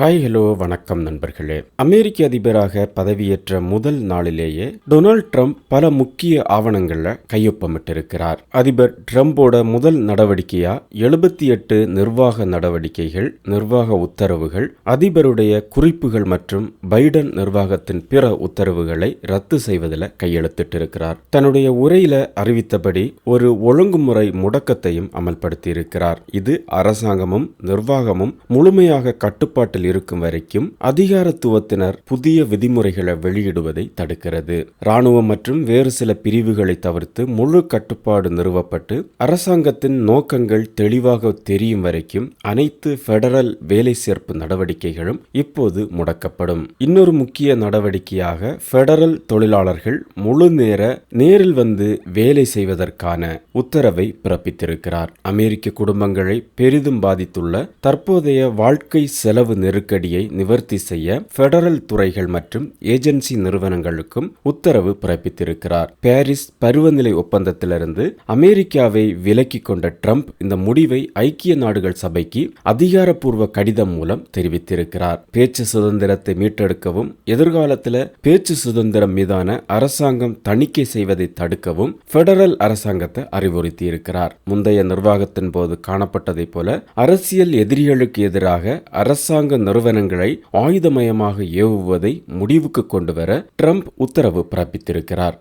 Hi hello வணக்கம் நண்பர்களே. அமெரிக்க அதிபராக பதவியேற்ற முதல் நாளிலேயே டொனால்ட் ட்ரம்ப் பல முக்கிய ஆவணங்களில் கையொப்பமிட்டிருக்கிறார். அதிபர் ட்ரம்போட முதல் நடவடிக்கையா? எழுபத்தி எட்டு நிர்வாக நடவடிக்கைகள் நிர்வாக உத்தரவுகள் அதிபருடைய குறிப்புகள் மற்றும் பைடன் நிர்வாகத்தின் பிற உத்தரவுகளை ரத்து செய்வதில் கையெழுத்திட்டிருக்கிறார். தன்னுடைய உரையில அறிவித்தபடி ஒரு ஒழுங்குமுறை முடக்கத்தையும் அமல்படுத்தியிருக்கிறார். இது அரசாங்கமும் நிர்வாகமும் முழுமையாக கட்டுப்பாட்டில் இருக்கும் வரைக்கும் அதிகாரத்துவத்தினர் புதிய விதிமுறைகளை வெளியிடுவதை தடுக்கிறது. இராணுவம் மற்றும் வேறு சில பிரிவுகளை தவிர்த்து முழு கட்டுப்பாடு நிறுவப்பட்டு அரசாங்கத்தின் நோக்கங்கள் தெளிவாக தெரியும் வரைக்கும் அனைத்து பெடரல் வேலை சேர்ப்பு நடவடிக்கைகளும் இப்போது முடக்கப்படும். இன்னொரு முக்கிய நடவடிக்கையாக பெடரல் தொழிலாளர்கள் முழு நேர நேரில் வந்து வேலை செய்வதற்கான உத்தரவை பிறப்பித்திருக்கிறார். அமெரிக்க குடும்பங்களை பெரிதும் பாதித்துள்ள தற்போதைய வாழ்க்கை செலவு நெருக்கடியை நிவர்த்தி செய்ய பெடரல் துறைகள் மற்றும் ஏஜென்சி நிறுவனங்களுக்கும் உத்தரவு பிறப்பித்திருக்கிறார். பாரிஸ் பருவநிலை ஒப்பந்தத்திலிருந்து அமெரிக்காவை விலக்கிக் கொண்ட ட்ரம்ப் இந்த முடிவை ஐக்கிய நாடுகள் சபைக்கு அதிகாரப்பூர்வ கடிதம் மூலம் தெரிவித்திருக்கிறார். பேச்சு சுதந்திரத்தை மீட்டெடுக்கவும் எதிர்காலத்தில் பேச்சு சுதந்திரம் மீதான அரசாங்கம் தணிக்கை செய்வதை தடுக்கவும் பெடரல் அரசாங்கத்தை அறிவுறுத்தியிருக்கிறார். முந்தைய நிர்வாகத்தின் போது காணப்பட்டதைப் போல அரசியல் எதிரிகளுக்கு எதிராக அரசாங்க நிறுவனங்களை ஆயுதமயமாக ஏவுவதை முடிவுக்கு கொண்டுவர ட்ரம்ப் உத்தரவு பிறப்பித்திருக்கிறார்.